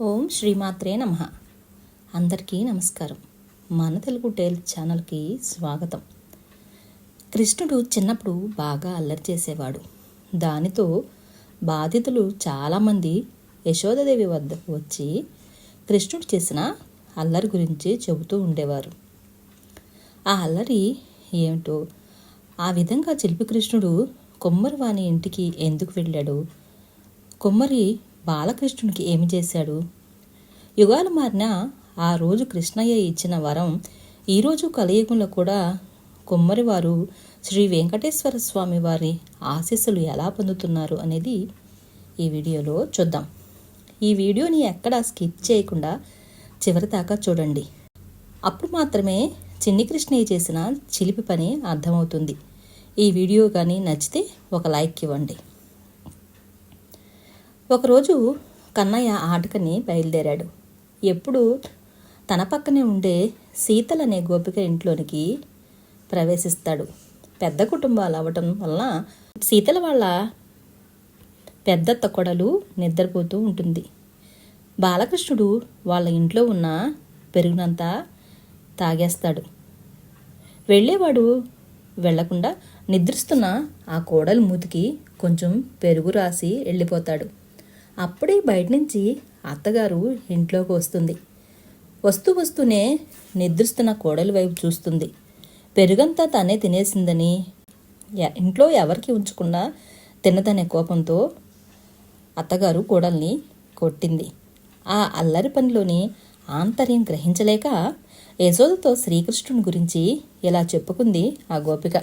ఓం శ్రీమాత్రే నమ. అందరికీ నమస్కారం. మన తెలుగు టేల్ ఛానల్కి స్వాగతం. కృష్ణుడు చిన్నప్పుడు బాగా అల్లరి చేసేవాడు. దానితో బాధితులు చాలామంది యశోదదేవి వద్దకు వచ్చి కృష్ణుడు చేసిన అల్లరి గురించి చెబుతూ ఉండేవారు. ఆ అల్లరి ఏమిటో ఆ విధంగా చిలిపి కృష్ణుడు కొమ్మరివాణి ఇంటికి ఎందుకు వెళ్ళాడు? కుమ్మరి బాలకృష్ణునికి ఏమి చేశాడు? యుగాలు మారిన ఆ రోజు కృష్ణయ్య ఇచ్చిన వరం ఈరోజు కలియుగంలో కూడా కుమ్మరివారు శ్రీ వెంకటేశ్వర స్వామి వారి ఆశీస్సులు ఎలా పొందుతున్నారు అనేది ఈ వీడియోలో చూద్దాం. ఈ వీడియోని ఎక్కడా స్కిప్ చేయకుండా చివరి దాకా చూడండి. అప్పుడు మాత్రమే చిన్ని కృష్ణయ్య చేసిన చిలిపి పని అర్థమవుతుంది. ఈ వీడియో కానీ నచ్చితే ఒక లైక్ ఇవ్వండి. ఒకరోజు కన్నయ్య ఆటకని బయలుదేరాడు. ఎప్పుడు తన పక్కనే ఉండే సీతలనే గోపిక ఇంట్లోనికి ప్రవేశిస్తాడు. పెద్ద కుటుంబాలు అవ్వటం వల్ల శీతల వాళ్ళ పెద్దత్త కొడలు నిద్రపోతూ ఉంటుంది. బాలకృష్ణుడు వాళ్ళ ఇంట్లో ఉన్న పెరుగునంతా తాగేస్తాడు. వెళ్ళేవాడు వెళ్ళకుండా నిద్రిస్తున్న ఆ కోడలు మూతికి కొంచెం పెరుగు రాసి వెళ్ళిపోతాడు. అప్పుడే బయట నుంచి అత్తగారు ఇంట్లోకి వస్తుంది. వస్తూ వస్తూనే నిద్రిస్తున్న కోడలి వైపు చూస్తుంది. పెరుగంతా తానే తినేసిందని ఇంట్లో ఎవరికి ఉంచకుండా తిన్నదనే కోపంతో అత్తగారు కోడల్ని కొట్టింది. ఆ అల్లరి పనిలోని ఆంతర్యం గ్రహించలేక యశోదతో శ్రీకృష్ణుని గురించి ఇలా చెప్పుకుంది ఆ గోపిక.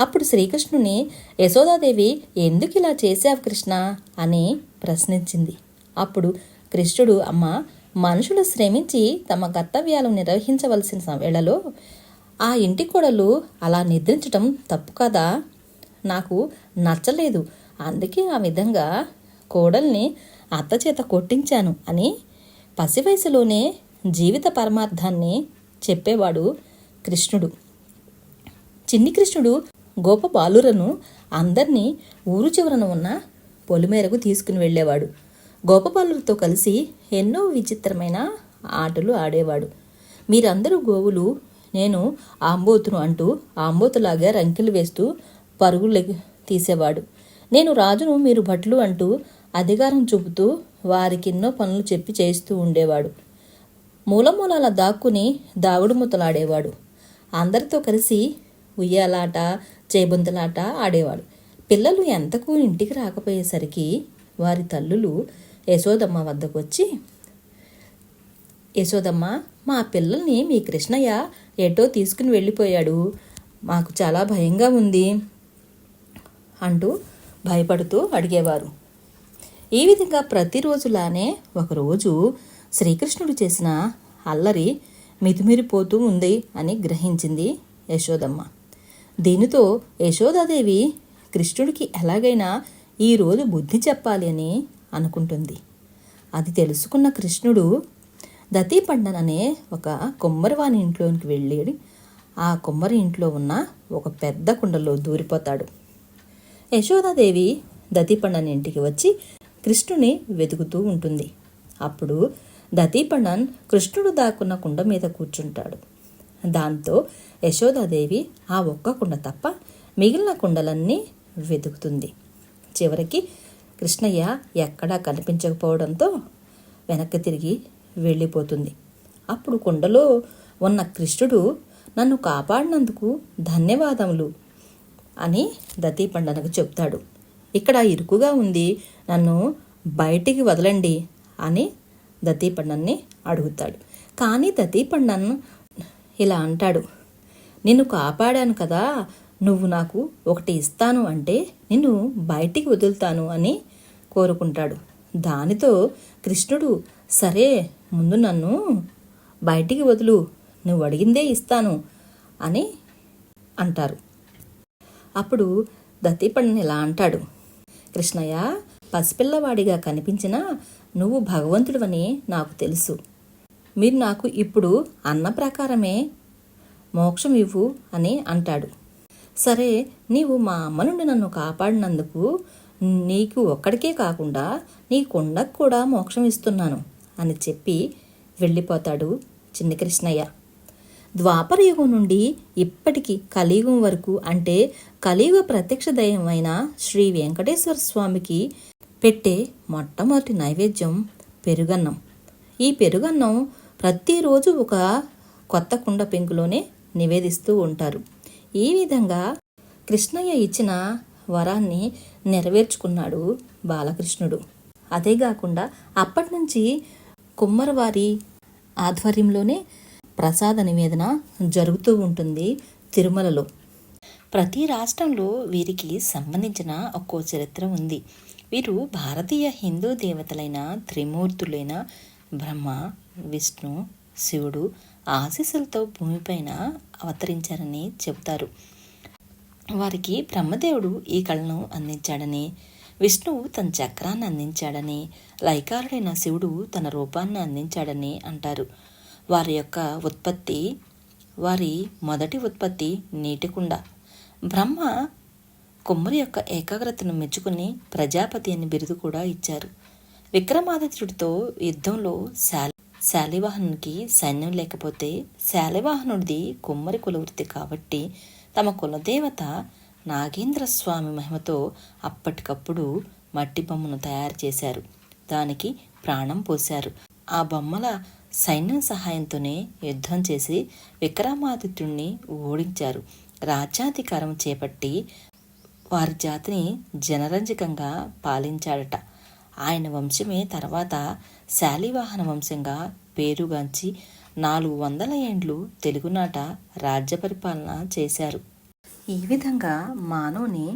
అప్పుడు శ్రీకృష్ణుని యశోదాదేవి ఎందుకు ఇలా చేశావు కృష్ణ? అని ప్రశ్నించింది. అప్పుడు కృష్ణుడు అమ్మ మనుషులు శ్రమించి తమ కర్తవ్యాలు నిర్వహించవలసిన వేళలో ఆ ఇంటి కోడలు అలా నిద్రించటం తప్పు కదా? నాకు నచ్చలేదు. అందుకే ఆ విధంగా కోడల్ని అత్త చేత కొట్టించాను అని పసి వయసులోనే జీవిత పరమార్థాన్ని చెప్పేవాడు కృష్ణుడు. చిన్ని కృష్ణుడు గోప బాలురను అందరినీ ఊరు చివరన ఉన్న పొలిమేరకు తీసుకుని వెళ్ళేవాడు. గోపబాలులతో కలిసి ఎన్నో విచిత్రమైన ఆటలు ఆడేవాడు. మీరందరూ గోవులు నేను ఆంబోతును అంటూ ఆంబోతులాగా రంకెలు వేస్తూ పరుగులు తీసేవాడు. నేను రాజును మీరు భట్లు అంటూ అధికారం చూపుతూ వారికి ఎన్నో పనులు చెప్పి చేస్తూ ఉండేవాడు. మూలమూలాల దాక్కుని దాగుడు ముతలాడేవాడు అందరితో కలిసి ఉయ్యాలాట చేబొంతలాట ఆడేవాడు. పిల్లలు ఎంతకు ఇంటికి రాకపోయేసరికి వారి తల్లులు యశోదమ్మ వద్దకు వచ్చి యశోదమ్మ మా పిల్లల్ని మీ కృష్ణయ్య ఎటో తీసుకుని వెళ్ళిపోయాడు. మాకు చాలా భయంగా ఉంది అంటూ భయపడుతూ అడిగేవారు. ఈ విధంగా ప్రతిరోజులానే ఒకరోజు శ్రీకృష్ణుడు చేసిన అల్లరి మితిమిరిపోతూ ఉంది అని గ్రహించింది యశోదమ్మ. దీనితో? యశోదాదేవి కృష్ణుడికి ఎలాగైనా ఈరోజు బుద్ధి చెప్పాలి అని అనుకుంటుంది. అది తెలుసుకున్న కృష్ణుడు దతీపండన్ అనే ఒక కుమ్మరివాని ఇంట్లోనికి వెళ్ళి ఆ కుమ్మరి ఇంట్లో ఉన్న ఒక పెద్ద కుండలో దూరిపోతాడు. యశోదాదేవి దతీపండన్ ఇంటికి వచ్చి కృష్ణుని వెతుకుతూ ఉంటుంది. అప్పుడు దతీపండన్ కృష్ణుడు దాక్కున్న కుండ మీద కూర్చుంటాడు. దాంతో యశోదాదేవి ఆ ఒక్క కుండ తప్ప మిగిలిన కుండలన్నీ వెతుకుతుంది. చివరికి కృష్ణయ్య ఎక్కడా కనిపించకపోవడంతో వెనక్కి తిరిగి వెళ్ళిపోతుంది. అప్పుడు కుండలో ఉన్న కృష్ణుడు నన్ను కాపాడినందుకు ధన్యవాదములు అని దతీపండనకు చెప్తాడు. ఇక్కడ ఇరుకుగా ఉంది నన్ను బయటికి వదలండి అని దతీపండన్ని అడుగుతాడు. కానీ దతీపండన్ ఇలా అంటాడు. నిన్ను కాపాడాను కదా నువ్వు నాకు ఒకటి ఇస్తాను అంటే నిన్ను బయటికి వదులుతాను అని కోరుకుంటాడు. దానితో కృష్ణుడు సరే ముందు నన్ను బయటికి వదులు నువ్వు అడిగిందే ఇస్తాను అని అంటారు. అప్పుడు దత్తిపండిని ఇలా అంటాడు. కృష్ణయ్య పసిపిల్లవాడిగా కనిపించినా నువ్వు భగవంతుడివని నాకు తెలుసు. మీరు నాకు ఇప్పుడు అన్న ప్రకారమే మోక్షం ఇవ్వు అని అంటాడు. సరే నీవు మా అమ్మ నుండి నన్ను కాపాడినందుకు నీకు ఒక్కడికే కాకుండా నీ కొండకు కూడా మోక్షం ఇస్తున్నాను అని చెప్పి వెళ్ళిపోతాడు చిన్న కృష్ణయ్య ద్వాపర యుగం నుండి ఇప్పటికి కలియుగం వరకు అంటే కలియుగ ప్రత్యక్ష దయమైన శ్రీ వెంకటేశ్వర స్వామికి పెట్టే మొట్టమొదటి నైవేద్యం పెరుగన్నం. ఈ పెరుగన్నం ప్రతిరోజు ఒక కొత్త కుండ పెంకులోనే నివేదిస్తూ ఉంటారు. ఈ విధంగా కృష్ణయ్య ఇచ్చిన వరాన్ని నెరవేర్చుకున్నాడు బాలకృష్ణుడు. అదే కాకుండా అప్పటి నుంచి కుమ్మరవారి ఆధ్వర్యంలోనే ప్రసాద నివేదన జరుగుతూ ఉంటుంది తిరుమలలో. ప్రతి రాష్ట్రంలో వీరికి సంబంధించిన ఒక్కో చరిత్ర ఉంది. వీరు భారతీయ హిందూ దేవతలైన త్రిమూర్తులైన బ్రహ్మ విష్ణు శివుడు ఆశీస్సులతో భూమిపైన అవతరించారని చెబుతారు. వారికి బ్రహ్మదేవుడు ఈ కళను అందించాడని విష్ణువు తన చక్రాన్ని అందించాడని లైకారుడైన శివుడు తన రూపాన్ని అందించాడని అంటారు. వారి యొక్క ఉత్పత్తి వారి మొదటి ఉత్పత్తి నీటికుండ బ్రహ్మ కుమ్మరి యొక్క ఏకాగ్రతను మెచ్చుకుని ప్రజాపతి అని బిరుదు కూడా ఇచ్చారు. విక్రమాదిత్యుడితో యుద్ధంలో శాల శాలివాహనునికి సైన్యం లేకపోతే శాలివాహనుడిది కుమ్మరి కులవృత్తి కాబట్టి తమ కులదేవత నాగేంద్ర స్వామి మహిమతో అప్పటికప్పుడు మట్టి బొమ్మను తయారు చేశారు. దానికి ప్రాణం పోశారు. ఆ బొమ్మల సైన్యం సహాయంతోనే యుద్ధం చేసి విక్రమాదిత్యుణ్ణి ఓడించారు. రాజ్యాధికారం చేపట్టి వారి జాతిని జనరంజకంగా పాలించాడట. ఆయన వంశమే తర్వాత శాలివాహన వంశంగా పేరుగాంచి నాలుగు వందల ఏండ్లు తెలుగునాట రాజ్య పరిపాలన చేశారు. ఈ విధంగా మానవుని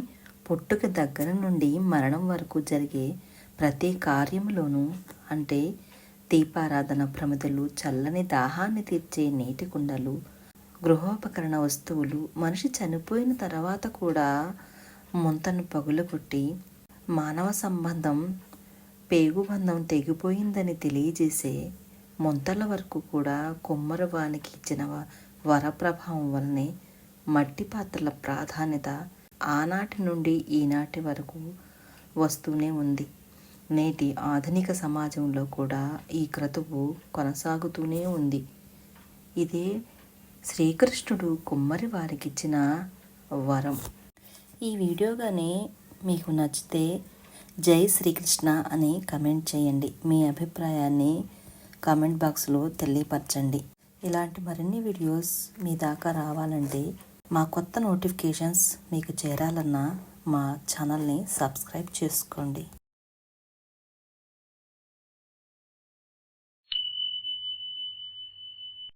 పుట్టుక దగ్గర నుండి మరణం వరకు జరిగే ప్రతి కార్యములోనూ అంటే దీపారాధన ప్రమిదలు చల్లని దాహాన్ని తీర్చే నీటి కుండలు గృహోపకరణ వస్తువులు మనిషి చనిపోయిన తర్వాత కూడా ముంతను పగులగొట్టి మానవ సంబంధం పేగుబంధం తెగిపోయిందని తెలియజేసే ముంతల వరకు కూడా కుమ్మరవానికి ఇచ్చిన వరప్రభావం వల్లనే మట్టి పాత్రల ప్రాధాన్యత ఆనాటి నుండి ఈనాటి వరకు వస్తూనే ఉంది. నేటి ఆధునిక సమాజంలో కూడా ఈ క్రతువు కొనసాగుతూనే ఉంది. ఇదే శ్రీకృష్ణుడు కుమ్మరి వారికి ఇచ్చిన వరం. ఈ వీడియో కానీ మీకు నచ్చితే జై శ్రీకృష్ణ అని కమెంట్ చేయండి. మీ అభిప్రాయాన్ని కామెంట్ బాక్స్లో తెలియపరచండి. ఇలాంటి మరిన్ని వీడియోస్ మీ దాకా రావాలంటే మా కొత్త నోటిఫికేషన్స్ మీకు చేరాలన్నా మా ఛానల్ని సబ్స్క్రైబ్ చేసుకోండి.